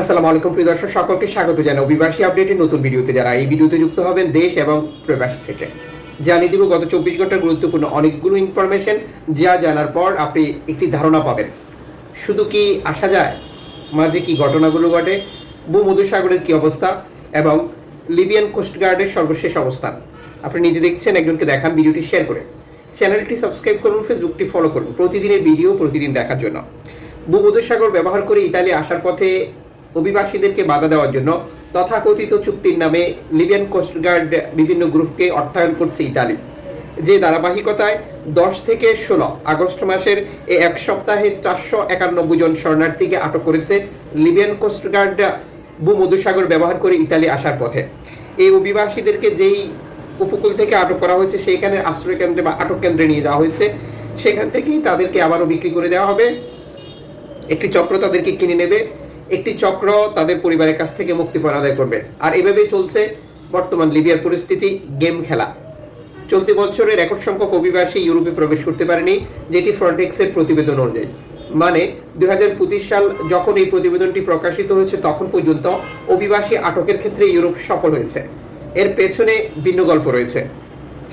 আসসালামু আলাইকুম, প্রিয় দর্শক, সকলকে স্বাগত জানাই অভিবাসী আপডেটের নতুন ভিডিওতে। যারা এই ভিডিওতে যুক্ত হবেন দেশ এবং প্রবাস থেকে, জানিয়ে দিব গত চব্বিশ ঘণ্টার গুরুত্বপূর্ণ অনেকগুলো ইনফরমেশন যা জানার পর আপনি একটি ধারণা পাবেন। শুধু কি আসা যায়? মাঝে কি ঘটনাগুলো ঘটে? ভূমধুসাগরের কি অবস্থা? এবং লিবিয়ান কোস্টগার্ডের সর্বশেষ অবস্থান। আপনি নিজে দেখছেন, একজনকে দেখান ভিডিওটি শেয়ার করে। চ্যানেলটি সাবস্ক্রাইব করুন, ফেসবুকটি ফলো করুন প্রতিদিনের ভিডিও প্রতিদিন দেখার জন্য। ভূমধুসাগর ব্যবহার করে ইতালি আসার পথে অভিবাসীদেরকে বাধা দেওয়ার জন্য তথাকথিত চুক্তির নামে লিবিয়ান কোস্টগার্ড বিভিন্ন গ্রুপকে অর্থায়ন করছে ইতালি। যে ধারাবাহিকতায় দশ থেকে ষোলো আগস্ট মাসের এই এক সপ্তাহে চারশো একানব্বই জন শরণার্থীকে আটক করেছে লিবিয়ান কোস্টগার্ড ভূমধুসাগর ব্যবহার করে ইতালি আসার পথে। এই অভিবাসীদেরকে যেই উপকূল থেকে আটক করা হয়েছে, সেইখানে আশ্রয় কেন্দ্রে বা আটক কেন্দ্রে নিয়ে যাওয়া হয়েছে। সেখান থেকেই তাদেরকে আবারও বিক্রি করে দেওয়া হবে। একটি চক্র তাদেরকে কিনে নেবে। একটি চক্র তাদের পরিবারের কাছ থেকে মুক্তিপণ আদায় করবে। আর এভাবেই চলছে বর্তমান লিবিয়ার পরিস্থিতি, গেম খেলা। চলতি বছরে রেকর্ড সংখ্যক অভিবাসী ইউরোপে প্রবেশ করতে পারেনি, যেটি ফ্রন্টেক্সের প্রতিবেদন অনুযায়ী। মানে দুই হাজার পঁচিশ সাল যখন এই প্রতিবেদনটি প্রকাশিত হয়েছে, তখন পর্যন্ত অভিবাসী আটকের ক্ষেত্রে ইউরোপ সফল হয়েছে। এর পেছনে ভিন্ন গল্প রয়েছে।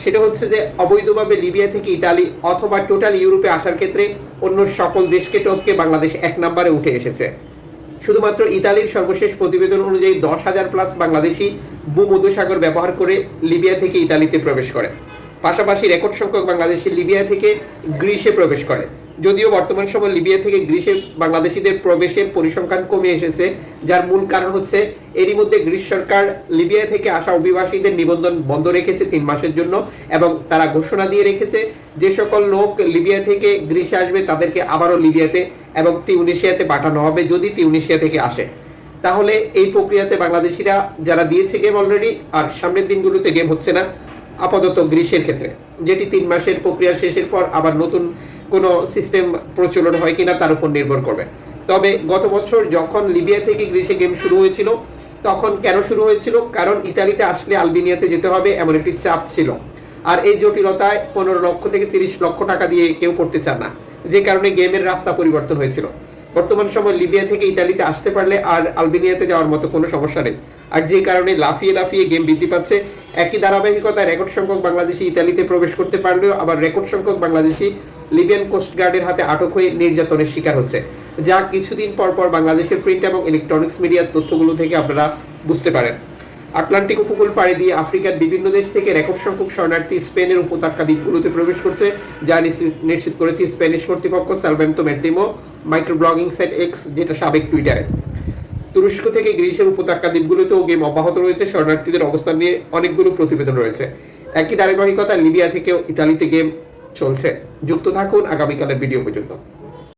সেটা হচ্ছে যে, অবৈধভাবে লিবিয়া থেকে ইতালি অথবা টোটাল ইউরোপে আসার ক্ষেত্রে অন্য সকল দেশকে টপকে বাংলাদেশ এক নম্বরে উঠে এসেছে। শুধুমাত্র ইতালির সর্বশেষ প্রতিবেদন অনুযায়ী দশ হাজার প্লাস বাংলাদেশি ভূমধ্যসাগর ব্যবহার করে লিবিয়া থেকে ইতালিতে প্রবেশ করে। পাশাপাশি রেকর্ড সংখ্যক বাংলাদেশি লিবিয়া থেকে গ্রিসে প্রবেশ করে। যদিও বর্তমান সময় লিবিয়া থেকে গ্রিসে বাংলাদেশিদের প্রবেশের পরিসংখ্যান কমে এসেছে, যার মূল কারণ হচ্ছে এরই মধ্যে গ্রিস সরকার লিবিয়া থেকে আসা অভিবাসীদের নিবন্ধন বন্ধ রেখেছে তিন মাসের জন্য এবং তারা ঘোষণা দিয়ে রেখেছে যে সকল লোক লিবিয়া থেকে গ্রিসে আসবে তাদেরকে আবারও লিবিয়াতে এবং তিউনিশিয়াতে পাঠানো হবে যদি তিউনিশিয়া থেকে আসে। তাহলে এই প্রক্রিয়াতে বাংলাদেশিরা যারা দিয়েছে গেম অলরেডি আর সামনের দিনগুলোতে গেম হচ্ছে না, আপাতত গ্রীষ্মের ক্ষেত্রে, যেটি তিন মাসের প্রক্রিয়া শেষের পর আবার নতুন কোনো সিস্টেম প্রচলন হয় কিনা তার উপর নির্ভর করবে। তবে গত বছর যখন লিবিয়া থেকে গ্রিসে গেম শুরু হয়েছিল, তখন কেন শুরু হয়েছিল? কারণ ইতালিতে আসলে আলবেনিয়াতে যেতে হবে এমন একটি চাপ ছিল। আর এই জটিলতায় পনেরো লক্ষ থেকে তিরিশ লক্ষ টাকা দিয়ে কেউ করতে চান না, যে কারণে গেমের রাস্তা পরিবর্তন হয়েছিল। বর্তমান সময় লিবিয়া থেকে ইতালিতে আসতে পারলে আর আলবেনিয়াতে যাওয়ার মতো কোনো সমস্যা নেই। আর যে কারণে লাফিয়ে লাফিয়ে গেম বৃদ্ধি পাচ্ছে, একই ধারাবাহিকতায় রেকর্ড সংখ্যক বাংলাদেশি ইতালিতে প্রবেশ করতে পারলেও আবার রেকর্ড সংখ্যক বাংলাদেশি লিবিয়ান কোস্টগার্ডের হাতে আটক হয়ে নির্যাতনের শিকার হচ্ছে। যা কিছুদিন পর পর বাংলাদেশের প্রিন্ট এবং ইলেকট্রনিক্স মিডিয়ার তথ্যগুলো থেকে আপনারা বুঝতে পারেন। আটলান্টিক উপকূল পাড়ি দিয়ে আফ্রিকার বিভিন্ন দেশ থেকে রেকর্ড সংখ্যক শরণার্থী স্পেনের উপত্যকা দ্বীপগুলোতে প্রবেশ করছে, যা নিশ্চিত- করেছে স্প্যানিশ কর্তৃপক্ষ Salvamento Maritimo micro blogging site X যেটা সাবেক টুইটারে। তুরস্ক থেকে গ্রিসের উপত্যকা দ্বীপগুলোতেও গেম অব্যাহত রয়েছে, শরণার্থীদের অবস্থান নিয়ে অনেকগুলো প্রতিবেদন রয়েছে। একই ধারাবাহিকতা লিবিয়া থেকেও ইতালিতে গেম চলছে। যুক্ত থাকুন আগামীকালের ভিডিও পর্যন্ত।